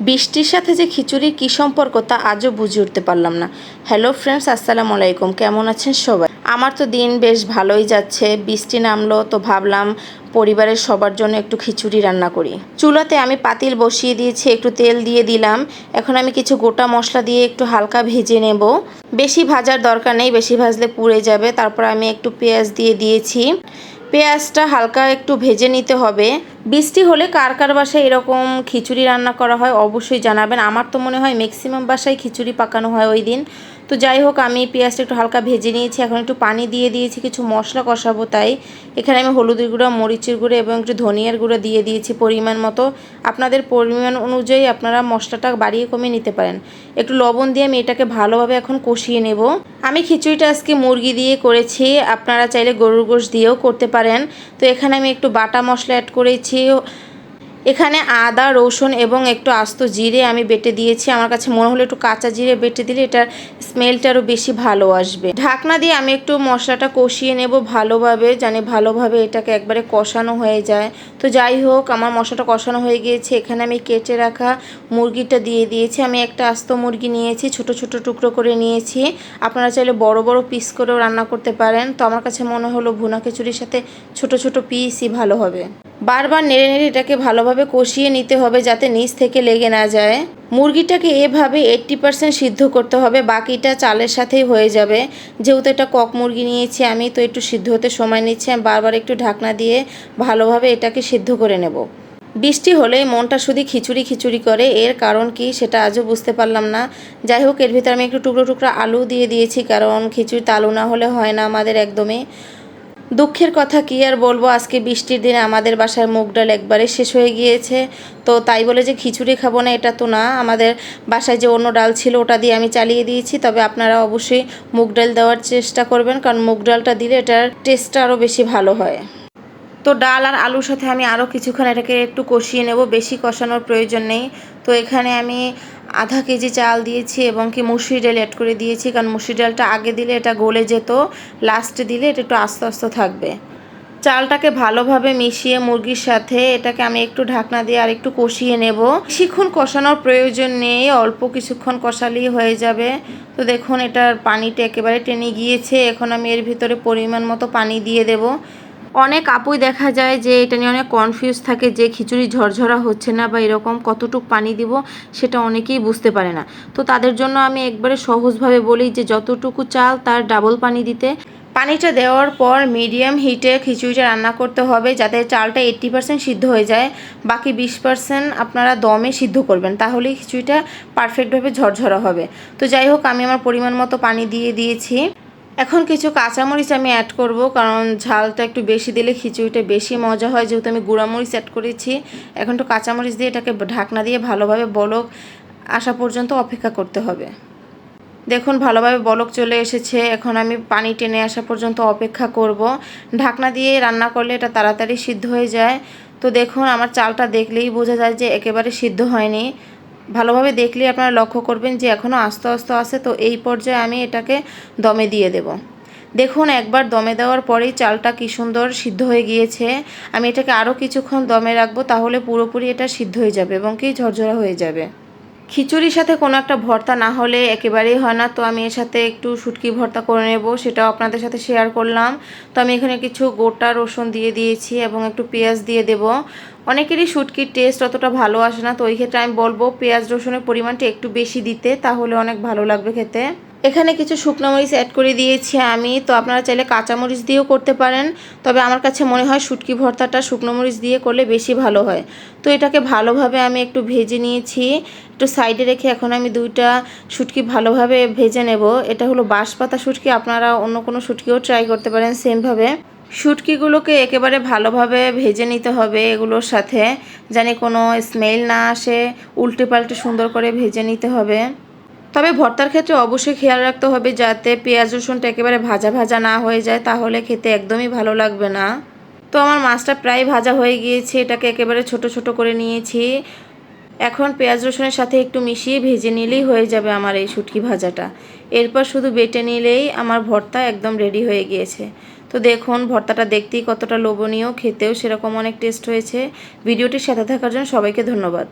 বৃষ্টির সাথে যে খিচুড়ির কী সম্পর্ক তা আজও বুঝে উঠতে পারলাম না। হ্যালো ফ্রেন্ডস, আসসালামু আলাইকুম। কেমন আছেন সবাই? আমার তো দিন বেশ ভালোই যাচ্ছে। বৃষ্টি নামলো তো ভাবলাম পরিবারের সবার জন্য একটু খিচুড়ি রান্না করি। চুলাতে আমি পাতিল বসিয়ে দিয়েছি, একটু তেল দিয়ে দিলাম। এখন আমি কিছু গোটা মশলা দিয়ে একটু হালকা ভেজে নেব। বেশি ভাজার দরকার নেই, বেশি ভাজলে পুড়ে যাবে। তারপর আমি একটু পেঁয়াজ দিয়ে দিয়েছি। পেঁয়াজটা হালকা একটু ভেজে নিতে হবে। বৃষ্টি হলে কার কার বাসায় এরকম খিচুড়ি রান্না করা হয় অবশ্যই জানাবেন। আমার তো মনে হয় ম্যাক্সিমাম বাসায় খিচুড়ি পাকানো হয় ওই দিন। তো যাই হোক, আমি পেঁয়াজটা একটু হালকা ভেজে নিয়েছি। এখন একটু পানি দিয়ে দিয়েছি, কিছু মশলা কষাবো তাই। এখানে আমি হলুদের গুঁড়ো, মরিচের গুঁড়ো এবং একটু ধনিয়ার গুঁড়ো দিয়ে দিয়েছি পরিমাণ মতো। আপনাদের পরিমাণ অনুযায়ী আপনারা মশলাটা বাড়িয়ে কমিয়ে নিতে পারেন। একটু লবণ দিয়ে আমি এটাকে ভালোভাবে এখন কষিয়ে নেব। আমি খিচুড়িটা আজকে মুরগি দিয়ে করেছি। আপনারা চাইলে গরুর গোশ দিয়েও করতে পারেন। তো এখানে আমি একটু বাটা মশলা অ্যাড করেছি। এখানে আদা, রসুন এবং একটু আস্ত জিরে আমি বেটে দিয়েছি। আমার কাছে মনে হলো একটু কাঁচা জিরে বেটে দিলে এটার স্মেলটা আরও বেশি ভালো আসবে। ঢাকনা দিয়ে আমি একটু মশলাটা কষিয়ে নেব ভালোভাবে, জানি ভালোভাবে এটাকে একবারে কষানো হয়ে যায়। তো যাই হোক, আমার মশলাটা কষানো হয়ে গিয়েছে। এখানে আমি কেটে রাখা মুরগিটা দিয়ে দিয়েছি। আমি একটা আস্ত মুরগি নিয়েছি, ছোট ছোট টুকরো করে নিয়েছি। আপনারা চাইলে বড় বড় পিস করেও রান্না করতে পারেন। তো আমার কাছে মনে হলো ভুনা খিচুড়ির সাথে ছোট ছোট পিসই ভালো হবে। বারবার নেড়ে নেড়ে এটাকে ভালোভাবে কষিয়ে নিতে হবে যাতে নিচ থেকে লেগে না যায়। মুরগিটাকে এভাবে এইট্টি পার্সেন্ট সিদ্ধ করতে হবে, বাকিটা চালের সাথেই হয়ে যাবে। যেহেতু এটা কক মুরগি নিয়েছি আমি, তো একটু সিদ্ধ হতে সময় নিচ্ছি। আমি বারবার একটু ঢাকনা দিয়ে ভালোভাবে এটাকে সিদ্ধ করে নেব। বৃষ্টি হলে মনটা শুধু খিচুড়ি খিচুড়ি করে। এর কারণ কি সেটা আজও বুঝতে পারলাম না। যাই হোক, এর ভিতরে আমি একটু টুকরো টুকরো আলু দিয়ে দিয়েছি, কারণ খিচুড়িতে আলু না হলে হয় না আমাদের একদমই। দুঃখের কথা কী আর বলব? আজকে বৃষ্টির দিনে আমাদের বাসার মুগ ডাল একবারে শেষ হয়ে গিয়েছে। তো তাই বলে যে খিচুড়ি খাব না, এটা তো না। আমাদের বাসায় যে অন্য ডাল ছিল, ওটা দিয়ে আমি চালিয়ে দিয়েছি। তবে আপনারা অবশ্যই মুগ ডাল দেওয়ার চেষ্টা করবেন, কারণ মুগ ডালটা দিলে এটার টেস্টটা আরও বেশি ভালো হয়। তো ডাল আর আলুর সাথে আমি আরও কিছুক্ষণ এটাকে একটু কষিয়ে নেব, বেশি কষানোর প্রয়োজন নেই। তো এখানে আমি আধা কেজি চাল দিয়েছি এবং কি মুসুরি ডাল অ্যাড করে দিয়েছি, কারণ মুসুরি ডালটা আগে দিলে এটা গলে যেত লাস্টে দিলে এটা একটু আস্তে আস্তে থাকবে। চালটাকে ভালোভাবে মিশিয়ে মুরগির সাথে এটাকে আমি একটু ঢাকনা দিয়ে আর একটু কষিয়ে নেব। বেশিক্ষণ কষানোর প্রয়োজন নেই, অল্প কিছুক্ষণ কষালেই হয়ে যাবে। তো দেখুন এটার পানিটা একেবারে টেনে গিয়েছে, এখন আমি এর ভিতরে পরিমাণ মতো পানি দিয়ে দেব। অনেক আপুই দেখা যায় যে এটা নিয়ে অনেক কনফিউজ থাকে যে খিচুড়ি ঝরঝরা হচ্ছে না বা এরকম কতটুক পানি দিব সেটা অনেকেই বুঝতে পারে না। তো তাদের জন্য আমি একবারে সহজভাবে বলি যে যতটুকু চাল তার ডাবল পানি দিতে। পানিটা দেওয়ার পর মিডিয়াম হিটে খিচুড়িটা রান্না করতে হবে যাতে চালটা এইট্টি পার্সেন্ট সিদ্ধ হয়ে যায়। বাকি বিশ পার্সেন্ট আপনারা দমে সিদ্ধ করবেন, তাহলেই খিচুড়িটা পারফেক্টভাবে ঝরঝরা হবে। তো যাই হোক, আমি আমার পরিমাণ মতো পানি দিয়ে দিয়েছি। এখন কিছু কাঁচামরিচ আমি অ্যাড করব, কারণ ঝালটা একটু বেশি দিলে খিচুড়িটা বেশি মজা হয়। যেহেতু আমি গুঁড়ামরিচ অ্যাড করেছি, এখন একটু কাঁচামরিচ দিয়ে এটাকে ঢাকনা দিয়ে ভালোভাবে বলক, আসা পর্যন্ত অপেক্ষা করতে হবে। দেখুন, ভালোভাবে বলক চলে এসেছে। এখন আমি পানি টেনে আসা পর্যন্ত অপেক্ষা করব। ঢাকনা দিয়ে রান্না করলে এটা তাড়াতাড়ি সিদ্ধ হয়ে যায়। তো দেখুন, আমার চালটা দেখলেই বোঝা যায় যে একেবারে সিদ্ধ হয়নি। ভালোভাবে দেখলে আপনারা লক্ষ্য করবেন যে এখনও আস্তে আস্তে আসে তো এই পর্যায়ে আমি এটাকে দমে দিয়ে দেব। দেখুন, একবার দমে দেওয়ার পরেই চালটা কি সুন্দর সিদ্ধ হয়ে গিয়েছে। আমি এটাকে আরও কিছুক্ষণ দমে রাখব, তাহলে পুরোপুরি এটা সিদ্ধ হয়ে যাবে এবং কি ঝরঝরা হয়ে যাবে। খিচুড়ির সাথে কোনো একটা ভর্তা না হলে একেবারেই হয় না। তো আমি এর সাথে একটু শুটকি ভর্তা করে নেব, সেটাও আপনাদের সাথে শেয়ার করলাম। তো আমি এখানে কিছু গোটা রসুন দিয়ে দিয়েছি এবং একটু পেঁয়াজ দিয়ে দেব। অনেকেরই শুটকির টেস্ট অতটা ভালো আসে না, তো ওই ক্ষেত্রে আমি বলব পেঁয়াজ রসুনের পরিমাণটা একটু বেশি দিতে, তাহলে অনেক ভালো লাগবে খেতে। এখানে কিছু শুকনো মরিচ অ্যাড করে দিয়েছি আমি। তো আপনারা চাইলে কাঁচামরিচ দিয়েও করতে পারেন। তবে আমার কাছে মনে হয় শুটকি ভর্তাটা শুকনো মরিচ দিয়ে করলে বেশি ভালো হয়। তো এটাকে ভালোভাবে আমি একটু ভেজে নিয়েছি। একটু সাইডে রেখে এখন আমি দুইটা শুটকি ভালোভাবে ভেজে নেব। এটা হলো বাঁশপাতা শুটকি। আপনারা অন্য কোনো শুটকিও ট্রাই করতে পারেন সেমভাবে শুটকিগুলোকে একেবারে ভালোভাবে ভেজে নিতে হবে এগুলোর সাথে। জানি কোনো স্মেল না আসে। উল্টে পাল্টে সুন্দর করে ভেজে নিতে হবে। তবে ভর্তার ক্ষেত্রে অবশ্যই খেয়াল রাখতে হবে যাতে পেঁয়াজ রসুনটা একেবারে ভাজা ভাজা না হয়ে যায়, তাহলে খেতে একদমই ভালো লাগবে না। তো আমার মাছটা প্রায় ভাজা হয়ে গিয়েছে, এটাকে একেবারে ছোট ছোট করে নিয়েছি। এখন পেঁয়াজ রসুনের সাথে একটু মিশিয়ে ভেজে নিলেই হয়ে যাবে আমার এই শুটকি ভাজাটা। এরপর শুধু বেটে নিলেই আমার ভর্তা একদম রেডি হয়ে গিয়েছে। তো দেখুন, ভর্তাটা দেখতেই কতটা লোভনীয়, খেতেও সেরকম অনেক টেস্ট হয়েছে। ভিডিওটির সাথে থাকার জন্য সবাইকে ধন্যবাদ।